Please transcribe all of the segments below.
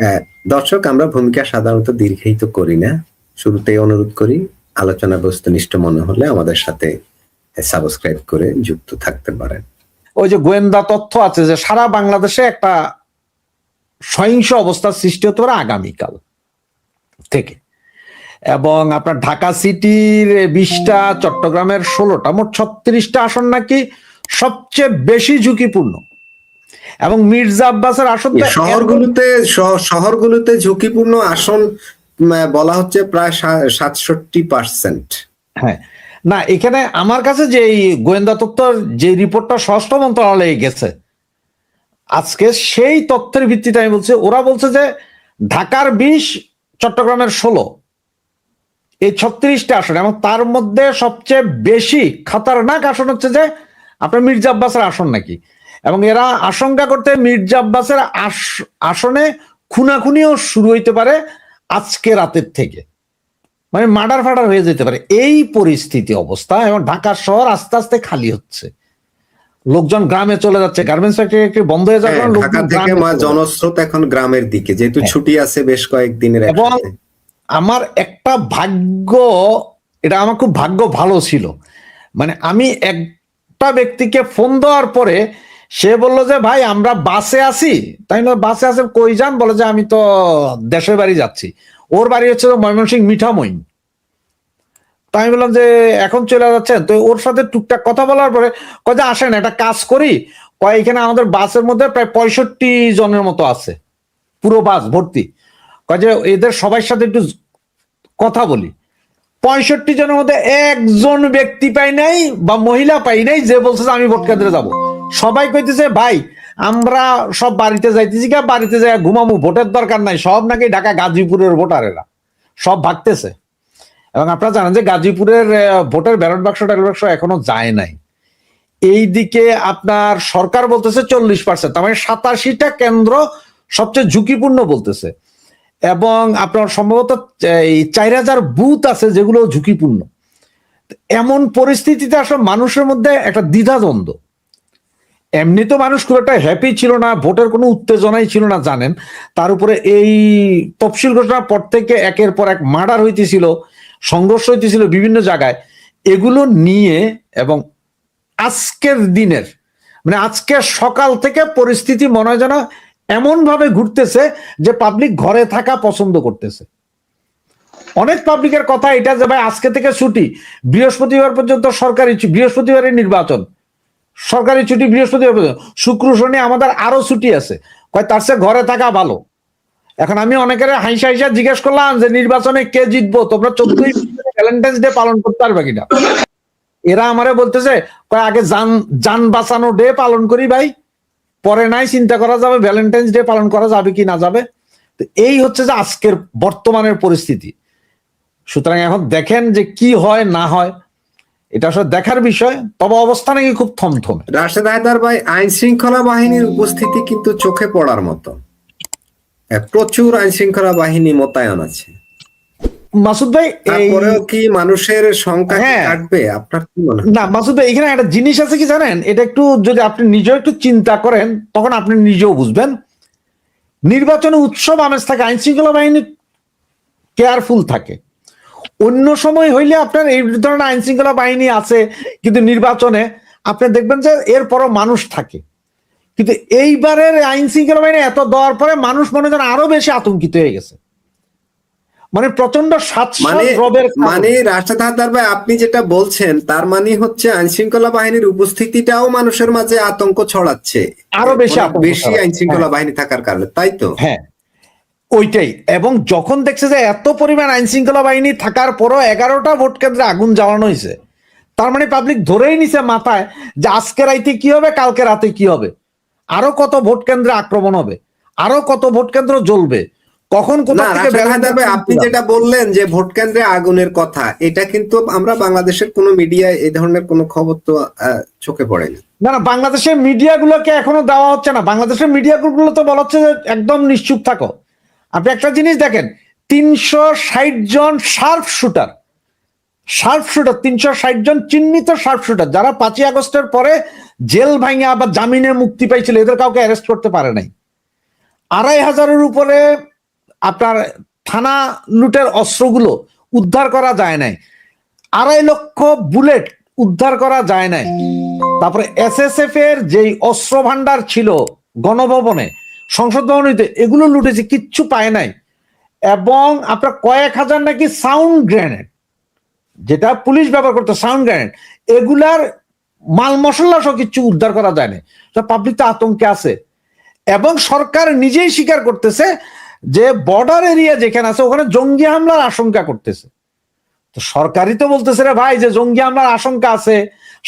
আহ, দর্শক আমরা ভূমিকা সাধারণত দীর্ঘায়িত করি না। শুরুতেই অনুরোধ করি আলোচনা বস্তুনিষ্ঠ মনে হলে আমাদের সাথে সাবস্ক্রাইব করে যুক্ত থাকতে পারেন। ওই যে গোয়েন্দা তথ্য আছে যে সারা বাংলাদেশে একটা সহিংস অবস্থার সৃষ্টি হতে পারে আগামীকাল থেকে। এবং আপনার ঢাকা সিটির বিশটা চট্টগ্রামের ষোলোটা মোট ছত্রিশটা আসন নাকি সবচেয়ে বেশি ঝুঁকিপূর্ণ। এবং মির্জা আব্বাসের আসন শহরগুলোতে শহরগুলোতে ঝুঁকিপূর্ণ আসন বলা হচ্ছে প্রায় সাতষট্টি পার্সেন্ট। হ্যাঁ। না এখানে আমার কাছে যে গোয়েন্দা তথ্যর যে রিপোর্টটা স্বরাষ্ট্র মন্ত্রণালয়ে গেছে আজকে সেই তথ্যের ভিত্তিতে আমি বলছি ওরা বলছে যে ঢাকার বিশ চট্টগ্রামের ষোলো এই ছত্রিশটা আসন এবং তার মধ্যে সবচেয়ে বেশি খাতারনাক আসন হচ্ছে যে আপনার মির্জা আব্বাসের আসন নাকি। এবং এরা আশঙ্কা করতে মির্জা আব্বাসের আস- আসনে খুনাখুনিও শুরু হইতে পারে আজকে রাতের থেকে। মানে মার্ডার ফাডার হয়ে যেতে পারে। এই পরিস্থিতি অবস্থা এবং ঢাকা শহর আস্তে আস্তে খালি হচ্ছে। লোকজন গ্রামে চলে যাচ্ছে। গার্মেন্টস ফ্যাক্টরি বন্ধ হয়ে যাওয়ার কারণে হ্যাঁ, ঢাকা থেকে মা- জনস্রোত এখন গ্রামের দিকে। যেহেতু হ্যাঁ। ছুটি আছে বেশ কয়েকদিনের এবং আমার একটা ভাগ্য এটা আমার খুব ভাগ্য ভালো ছিল। মানে আমি একটা ব্যক্তিকে ফোন দেওয়ার পরে সে বলল যে, ভাই, আমরা বাসে আছি। তাই না, বাসে আছেন কই যান? বলে যে, আমি তো দেশের বাড়ি যাচ্ছি। ওর বাড়ি হচ্ছে ময়মনসিংহ মিঠামইন। তাই আমি বললাম যে, এখন চলে যাচ্ছেন? তো ওর সাথে টুকটাক কথা বলার পরে কয় যে, আসেন, একটা কাজ করি। কয়, এখানে আমাদের বাসের মধ্যে প্রায় পঁয়ষট্টি জনের মতো আছে। পুরো বাস ভর্তি। কয় যে, এদের সবার সাথে একটু কথা বলি। পঁয়ষট্টি জনের মধ্যে একজন ব্যক্তি পাই নাই বা মহিলা পাই নাই যে বলছে আমি ভোট কেন্দ্রে যাব। সবাই কইতেছে, ভাই, আমরা সব বাড়িতে যাইতেছি কা বাড়িতে যাই ঘুমামু, ভোটের দরকার নাই, সব নাকি ঢাকা গাজীপুরের ভোটারেরা। সব ভাগতেছে। এবং আপনারা জানেন যে গাজীপুরের ভোটের ব্যালট বাক্স ট্যালট বাক্স এখনও যায় নাই। এই দিকে আপনার সরকার বলতেছে চল্লিশ পার্সেন্ট, তার মানে সাতাশিটা কেন্দ্র সবচেয়ে ঝুঁকিপূর্ণ বলতেছে। এবং আপনার সম্ভবত, এই চার হাজার বুথ আছে যেগুলো ঝুঁকিপূর্ণ। এমন পরিস্থিতিতে আসলে মানুষের মধ্যে একটা দ্বিধাদ্বন্দ্ব। এমনি তো মানুষ খুব একটা হ্যাপি ছিল না, ভোটের কোনো উত্তেজনাই ছিল না, জানেন। তার উপরে এই তফসিল ঘোষণার পর থেকে একের পর এক মার্ডার হইতেছিল, সংঘর্ষ হইতেছিল বিভিন্ন জায়গায়। এগুলো নিয়ে এবং আজকের দিনের মানে আজকে সকাল থেকে পরিস্থিতি মনে হয় যেন এমন ভাবে ঘুরতেছে যে পাবলিক ঘরে থাকা পছন্দ করতেছে। অনেক পাবলিকের কথা এটা যে ভাই আজকে থেকে ছুটি, বৃহস্পতিবার পর্যন্ত সরকারি বৃহস্পতিবারের নির্বাচন। সরকারি ছুটি পর্যন্ত শুক্র শনি আমাদের আরও ছুটি আছে। কয়, তার চেয়ে ঘরে থাকা ভালো। এখন আমি অনেকের হাইসা হাইসা জিজ্ঞেস করলাম যে নির্বাচনে কে জিতবো? তোমরা চোদ্দই ভ্যালেন্টাইন্স ডে পালন করতে পারবে কিনা? এরা আমারে বলতেছে, কয়, আগে যান যান বাঁচানো ডে পালন করি ভাই। পরে নাই, চিন্তা করা যাবে ভ্যালেন্টাইন্স ডে পালন করা যাবে কি না যাবে। তো এই হচ্ছে যে আজকের বর্তমানের পরিস্থিতি। সুতরাং এখন দেখেন যে কি হয়, না হয়। এটা আসলে দেখার বিষয় তবে অবস্থা নাকি খুব থমথমে। রাশেদ হায়দার ভাই আইন শৃঙ্খলা বাহিনীর উপস্থিতি কিন্তু চোখে পড়ার মতো। প্রচুর আইন শৃঙ্খলা বাহিনী মোতায়েন আছে। মাসুদ ভাই তারপরেও কি মানুষের সংখ্যা হ্যাঁ। কাটবে? আপনার কি মনে হয়? না মাসুদ ভাই এখানে একটা জিনিস আছে কি জানেন? এটা একটু যদি আপনি নিজেও একটু চিন্তা করেন তখন আপনি নিজেও বুঝবেন। নির্বাচনে উৎসব আমেজ থাকে আইন শৃঙ্খলা বাহিনী কেয়ারফুল থাকে। অন্য সময় হইলে আপনার এই ধরনের আইন শৃঙ্খলা বাহিনী আছে কিন্তু নির্বাচনে আপনি দেখবেন যে এরপরও মানুষ থাকে। কিন্তু এইবারের আইন শৃঙ্খলা বাহিনী এত দেওয়ার পরে মানুষ মনে হয় যেন আরও বেশি আতঙ্কিত হয়ে গেছে। মানে প্রচণ্ড মানে মানে হায়দার ভাই আপনি যেটা বলছেন তার মানে হচ্ছে আইন শৃঙ্খলা বাহিনীর উপস্থিতিটাও মানুষের মাঝে আতঙ্ক ছড়াচ্ছে। আরও বেশি বেশি ছড়াচ্ছে। আইন শৃঙ্খলা বাহিনী থাকার কারণে তাই তো? হ্যাঁ। ওইটাই। এবং যখন দেখছে যে এত পরিমাণ আইন শৃঙ্খলা বাহিনী থাকার পরও এগারোটা ভোট কেন্দ্রে আগুন জ্বালানো হয়েছে তার মানে পাবলিক ধরেই নিছে মাথায় যে আজকে রাইতে কি হবে কালকে রাতে কি হবে। আরও কত ভোট কেন্দ্রে আক্রমণ হবে আরও কত ভোট কেন্দ্র জ্বলবে কখন কোথা না থেকে আপনি যেটা বললেন যে ভোট কেন্দ্রে আগুনের কথা এটা কিন্তু আমরা বাংলাদেশের কোনো মিডিয়ায় এই ধরনের কোনো খবর তো চোখে পড়েনি না। না বাংলাদেশের মিডিয়া গুলোকে এখনও দেওয়া হচ্ছে না। বাংলাদেশের মিডিয়া গুলো তো বলা হচ্ছে যে একদম নিশ্চুপ থাকো। আপনি একটা জিনিস দেখেন, তিনশো ষাট জন শার্প শুটার। শার্প শুটার, তিনশো ষাট জন চিহ্নিত শার্প শুটার, যারা পাঁচই আগস্টের পরে জেল ভাঙা বা জামিনে মুক্তি পাইছিল, এদের কাউকে অ্যারেস্ট করতে পারে নাই। আড়াই হাজারের উপরে আপনার থানা লুটের অস্ত্রগুলো উদ্ধার করা যায় নাই। আড়াই লক্ষ বুলেট উদ্ধার করা যায় নাই। তারপরে এস এর যেই অস্ত্র ছিল গণভবনে সংসদ ভবনীতে এগুলো লুটেছে, কিচ্ছু পায় নাই। এবং আপনার কয়েক হাজার নাকি সাউন্ড গ্রেনেড, যেটা পুলিশ ব্যবহার করতো, সাউন্ড গ্রেনেড, এগুলার মাল মশলা সহ কিছু উদ্ধার করা যায় না পাবলিক তো আতঙ্কে আছে। এবং সরকার নিজেই স্বীকার করতেছে যে বর্ডার এরিয়া যেখানে আছে, ওখানে জঙ্গি হামলার আশঙ্কা করতেছে। তো সরকারই তো বলতেছে রে ভাই যে জঙ্গি হামলার আশঙ্কা আছে।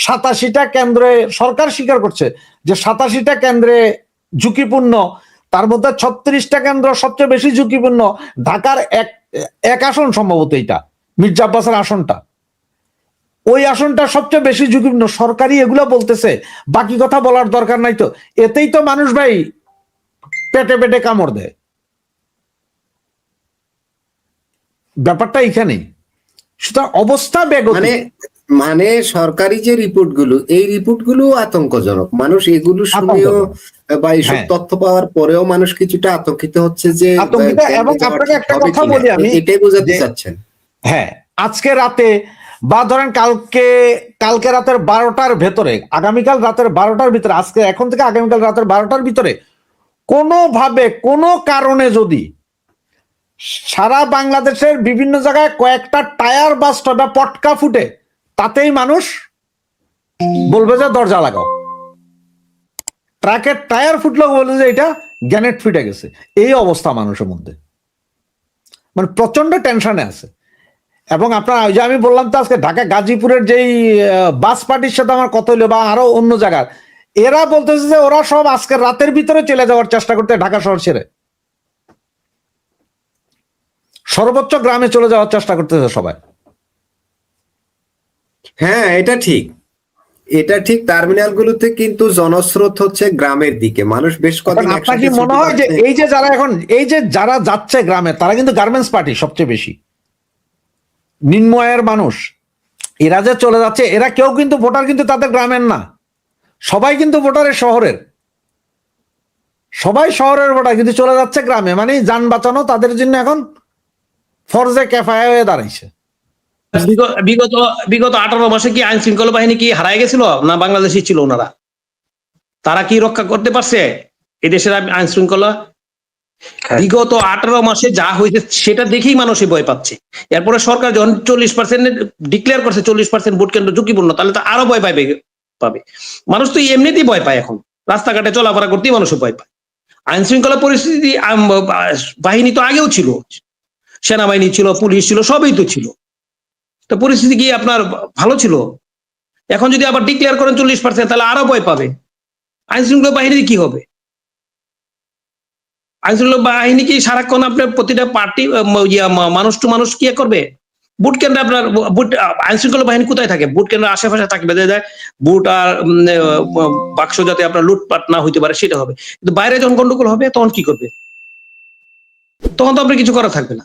সাতাশিটা কেন্দ্রে সরকার স্বীকার করছে যে সাতাশিটা কেন্দ্রে ঝুঁকিপূর্ণ তার মধ্যে ছত্রিশটা কেন্দ্র সবচেয়ে বেশি ঝুঁকিপূর্ণ। ঢাকার এক এক আসন সম্ভবত এইটা, মির্জা আব্বাসের আসনটা। ওই আসনটা সবচেয়ে বেশি ঝুঁকিপূর্ণ। সরকারি এগুলো বলতেছে, বাকি কথা বলার দরকার নাই তো। এতেই তো মানুষ ভাই পেটে পেটে কামড় দেয়। ব্যাপারটা এখানেই সুতরাং অবস্থা বেগতিক। মানে মানে সরকারি যে রিপোর্টগুলো এই রিপোর্টগুলো আতঙ্কজনক। মানুষ এগুলো শুনেও বা এইসব হ্যাঁ। তথ্য পাওয়ার পরেও মানুষ কিছুটা আতঙ্কিত হচ্ছে যে এবং আপনাকে একটা কথা বলি আমি, এটাই বোঝাতে চাচ্ছেন। হ্যাঁ আজকে রাতে বা ধরেন কালকে কালকে রাতের বারোটার ভেতরে আগামীকাল রাতের বারোটার ভিতরে আজকে এখন থেকে আগামীকাল রাতের বারোটার ভিতরে কোনোভাবে কোনো কারণে যদি সারা বাংলাদেশের বিভিন্ন জায়গায় কয়েকটা টায়ার বাস্ট বা পটকা ফুটে তাতেই মানুষ বলবে যে দরজা লাগাও। ট্রাকের টায়ার ফুটলো বলে যে এটা গ্যানেট ফিটে গেছে। এই অবস্থা মানুষের মধ্যে। মানে প্রচণ্ড টেনশনে আছে। এবং আপনার ওই যে আমি বললাম তো আজকে ঢাকা গাজীপুরের যেই বাস পার্টির সাথে আমার কথা হইল বা আরও অন্য জায়গার, এরা বলতেছে যে ওরা সব আজকে রাতের ভিতরে চলে যাওয়ার চেষ্টা করতে ঢাকা শহর ছেড়ে। সর্বোচ্চ গ্রামে চলে যাওয়ার চেষ্টা করতেছে সবাই। হ্যাঁ এটা ঠিক। এটা ঠিক টার্মিনাল গুলোতে কিন্তু জনস্রোত হচ্ছে গ্রামের দিকে। মানুষ বেশ কদিন আপনার কি মনে হয় যে এই যে যারা এখন এই যে যারা যাচ্ছে গ্রামে তারা কিন্তু গার্মেন্টস পার্টি সবচেয়ে বেশি। নিম্ন আয়ের মানুষ। এরা যে চলে যাচ্ছে এরা কেউ কিন্তু ভোটার কিন্তু তাদের গ্রামের না। সবাই কিন্তু ভোটারের শহরের। সবাই শহরের ভোটার কিন্তু চলে যাচ্ছে গ্রামে। মানে যান বাঁচানো তাদের জন্য এখন ফরজে ক্যাফায় হয়ে দাঁড়াইছে। বিগত বিগত আঠারো মাসে কি আইন শৃঙ্খলা বাহিনী কি হারায় গেছিল? না বাংলাদেশি ছিল ওনারা? তারা কি রক্ষা করতে পারছে এই দেশের আইন শৃঙ্খলা? বিগত আঠারো মাসে যা হয়েছে সেটা দেখেই মানুষই ভয় পাচ্ছে। এরপরে সরকার যখন চল্লিশ পার্সেন্ট ডিক্লেয়ার করছে চল্লিশ পার্সেন্ট ভোট কেন্দ্র ঝুঁকিপূর্ণ তাহলে তো আরও ভয় পাবে পাবে। মানুষ তো এমনিতেই ভয় পায় এখন। রাস্তাঘাটে চলাফেরা করতেই মানুষ ভয় পায়। আইন শৃঙ্খলা পরিস্থিতি বাহিনী তো আগেও ছিল। সেনাবাহিনী ছিল পুলিশ ছিল সবই তো ছিল। তো পরিস্থিতি কি আপনার ভালো ছিল? এখন যদি আবার ডিক্লেয়ার করেন চল্লিশ পার্সেন্ট তাহলে আরও ভয় পাবে। আইন শৃঙ্খলা বাহিনী কি হবে? আইন শৃঙ্খলা বাহিনী কি সারাক্ষণ আপনার প্রতিটা পার্টি মানুষ টু মানুষ কি করবে? বুট কেন্দ্রে আপনার বুট আইন শৃঙ্খলা বাহিনী কোথায় থাকে? বুট কেন্দ্রের আশেপাশে থাকে বেঁধে যায় বুট আর বাক্স যাতে আপনার লুটপাট না হইতে পারে, সেটা হবে। কিন্তু বাইরে যখন গন্ডগোল হবে, তখন কি করবে? তখন তো আপনার কিছু করা থাকবে না।